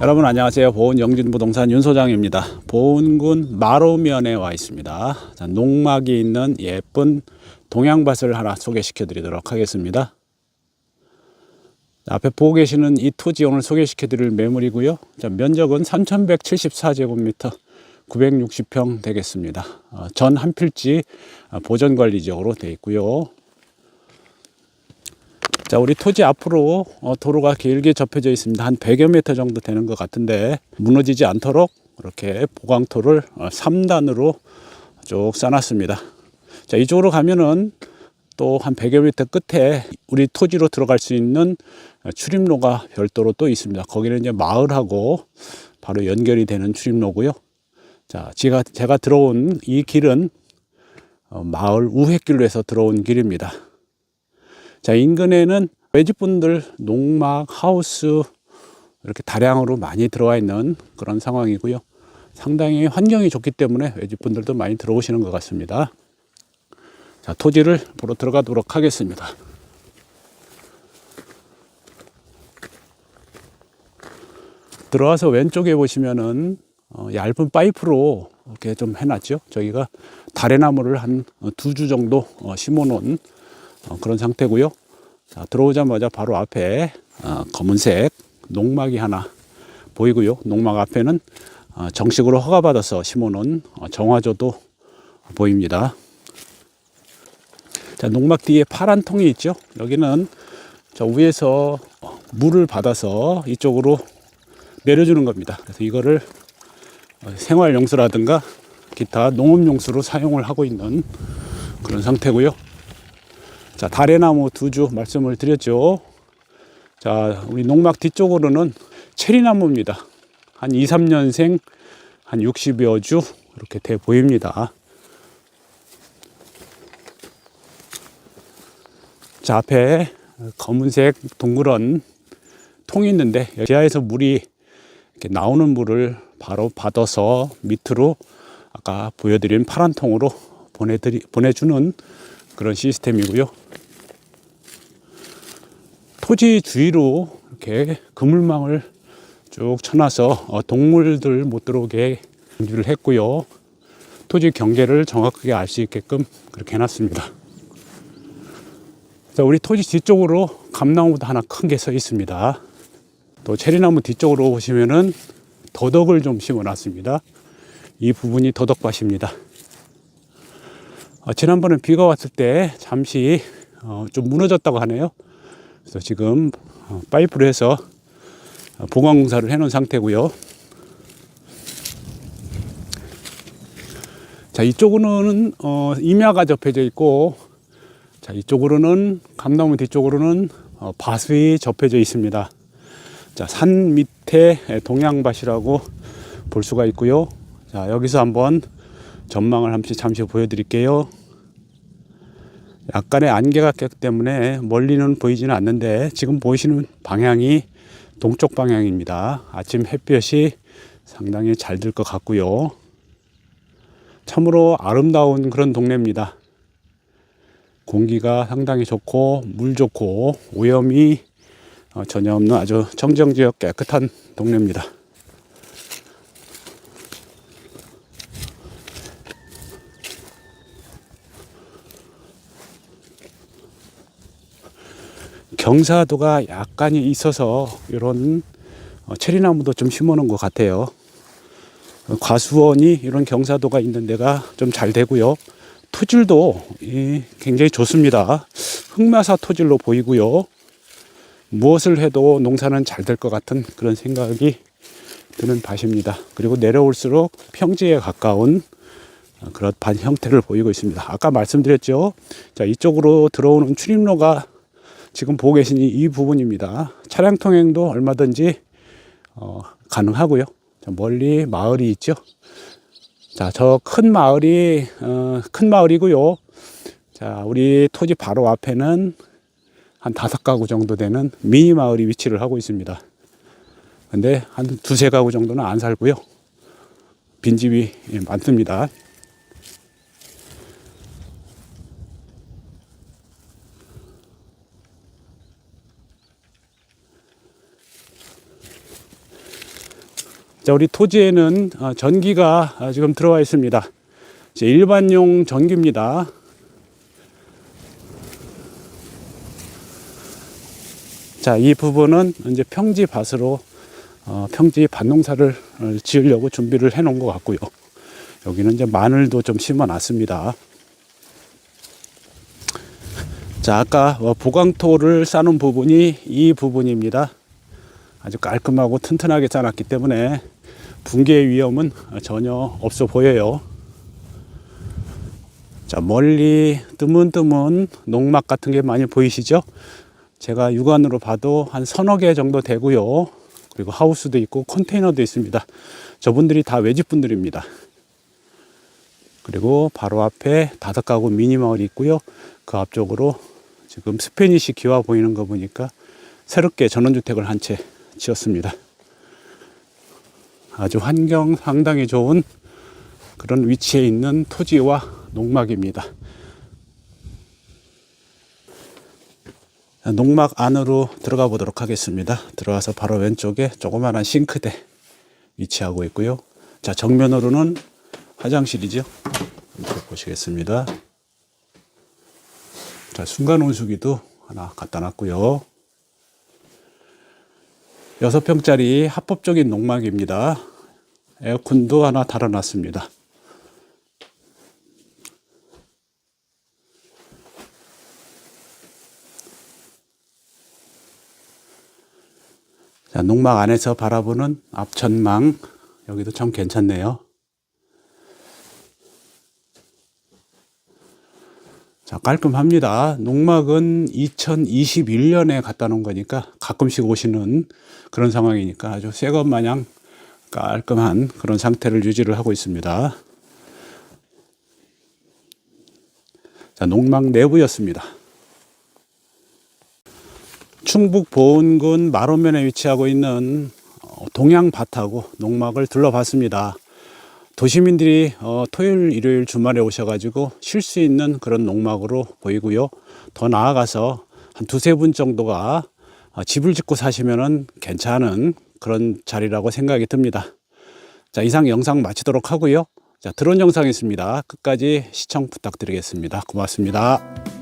여러분 안녕하세요. 보은 영진부동산 윤 소장입니다. 보은군 마로면에 와 있습니다. 자, 농막이 있는 예쁜 동양밭을 하나 소개시켜 드리도록 하겠습니다. 자, 앞에 보고 계시는 이 토지 오늘 소개시켜 드릴 매물이고요. 자, 면적은 3174제곱미터 960평 되겠습니다. 어, 전한 필지 어, 보전 관리 지역으로 되어 있고요. 자, 우리 토지 앞으로 어, 도로가 길게 접혀져 있습니다. 한 100여 미터 정도 되는 것 같은데 무너지지 않도록 이렇게 보강토를 어, 3단으로 쭉 쌓았습니다. 자, 이쪽으로 가면은 또 한 100여 미터 끝에 우리 토지로 들어갈 수 있는 어, 출입로가 별도로 또 있습니다. 거기는 이제 마을하고 바로 연결이 되는 출입로고요. 자, 제가, 제가 들어온 이 길은 어, 마을 우회길로 해서 들어온 길입니다. 자, 인근에는 외집분들 농막, 하우스 이렇게 다량으로 많이 들어와 있는 그런 상황이고요. 상당히 환경이 좋기 때문에 외집분들도 많이 들어오시는 것 같습니다. 자, 토지를 보러 들어가도록 하겠습니다. 들어와서 왼쪽에 보시면은 어, 얇은 파이프로 이렇게 좀 해놨죠. 저기가 다래나무를 한 두 주 정도 어, 심어 놓은 어, 그런 상태고요. 자, 들어오자마자 바로 앞에 어, 검은색 농막이 하나 보이고요. 농막 앞에는 어, 정식으로 허가받아서 심어놓은 어, 정화조도 보입니다. 자, 농막 뒤에 파란 통이 있죠. 여기는 저 위에서 어, 물을 받아서 이쪽으로 내려주는 겁니다. 그래서 이거를 어, 생활용수라든가 기타 농업용수로 사용을 하고 있는 그런 상태고요. 자, 다래나무 두 주 말씀을 드렸죠. 자, 우리 농막 뒤쪽으로는 체리나무입니다. 한 2, 3년생 한 60여 주 이렇게 돼 보입니다. 자, 앞에 검은색 동그란 통이 있는데 지하에서 물이 이렇게 나오는 물을 바로 받아서 밑으로 아까 보여드린 파란 통으로 보내드리, 보내주는 그런 시스템이고요. 토지 주위로 이렇게 그물망을 쭉 쳐놔서 어, 동물들 못 들어오게 준비를 했고요. 토지 경계를 정확하게 알 수 있게끔 그렇게 해놨습니다. 자, 우리 토지 뒤쪽으로 감나무도 하나 큰 게 서 있습니다. 또 체리나무 뒤쪽으로 보시면은 더덕을 좀 심어놨습니다. 이 부분이 더덕밭입니다. 어, 지난번에 비가 왔을 때 잠시 어, 좀 무너졌다고 하네요. 그래서 지금 어, 파이프로 해서 어, 보강 공사를 해놓은 상태고요. 자 이쪽으로는 어, 임야가 접해져 있고, 자 이쪽으로는 감나무 뒤쪽으로는 어, 밭이 접해져 있습니다. 자산 밑에 동양밭이라고 볼 수가 있고요. 자 여기서 한번 전망을 잠시 잠시 보여드릴게요. 약간의 안개가 꼈기 때문에 멀리는 보이지는 않는데 지금 보이시는 방향이 동쪽 방향입니다. 아침 햇볕이 상당히 잘 들 것 같고요. 참으로 아름다운 그런 동네입니다. 공기가 상당히 좋고 물 좋고 오염이 어, 전혀 없는 아주 청정 지역 깨끗한 동네입니다. 경사도가 약간이 있어서 이런 어, 체리나무도 좀 심어놓은 것 같아요. 어, 과수원이 이런 경사도가 있는 데가 좀 잘 되고요. 토질도 이, 굉장히 좋습니다. 흑마사 토질로 보이고요. 무엇을 해도 농사는 잘 될 것 같은 그런 생각이 드는 밭입니다. 그리고 내려올수록 평지에 가까운 어, 그런 밭 형태를 보이고 있습니다. 아까 말씀드렸죠. 자, 이쪽으로 들어오는 출입로가 지금 보고 계신 이 부분입니다. 차량 통행도 얼마든지 어, 가능하고요. 자, 멀리 마을이 있죠. 자, 저 큰 마을이 어, 큰 마을이고요. 자, 우리 토지 바로 앞에는 한 다섯 가구 정도 되는 미니 마을이 위치를 하고 있습니다. 근데 한 두세 가구 정도는 안 살고요. 빈집이 예, 많습니다. 자, 우리 토지에는 어, 전기가 아, 지금 들어와 있습니다. 일반용 전기입니다. 자, 이 부분은 이제 평지 밭으로 어, 평지 밭 농사를 어, 지으려고 준비를 해 놓은 것 같고요. 여기는 이제 마늘도 좀 심어 놨습니다. 자, 아까 어, 보강토를 싸놓은 부분이 이 부분입니다. 아주 깔끔하고 튼튼하게 싸놨기 때문에 붕괴 위험은 전혀 없어 보여요. 자, 멀리 뜨문뜨문 농막 같은 게 많이 보이시죠? 제가 육안으로 봐도 한 서너 개 정도 되고요. 그리고 하우스도 있고 컨테이너도 있습니다. 저분들이 다 외집분들입니다. 그리고 바로 앞에 다섯 가구 미니마을이 있고요. 그 앞쪽으로 지금 스페니시 기와 보이는 거 보니까 새롭게 전원주택을 한 채 지었습니다. 아주 환경 상당히 좋은 그런 위치에 있는 토지와 농막입니다. 자, 농막 안으로 들어가 보도록 하겠습니다. 들어와서 바로 왼쪽에 조그마한 싱크대 위치하고 있고요. 자, 정면으로는 화장실이죠. 보시겠습니다. 자, 순간 온수기도 하나 갖다 놨고요. 여섯 평짜리 합법적인 농막입니다. 에어컨도 하나 달아놨습니다. 자, 농막 안에서 바라보는 앞전망 여기도 참 괜찮네요. 자, 깔끔합니다. 농막은 2021년에 갖다 놓은 거니까 가끔씩 오시는 그런 상황이니까 아주 새 것 마냥 깔끔한 그런 상태를 유지를 하고 있습니다. 자, 농막 내부였습니다. 충북 보은군 마로면에 위치하고 있는 어, 동양밭하고 농막을 둘러봤습니다. 도시민들이 어, 토요일, 일요일 주말에 오셔가지고 쉴 수 있는 그런 농막으로 보이고요. 더 나아가서 한 두세 분 정도가 어, 집을 짓고 사시면은 괜찮은 그런 자리라고 생각이 듭니다. 자, 이상 영상 마치도록 하고요. 자, 드론 영상 있습니다. 끝까지 시청 부탁드리겠습니다. 고맙습니다.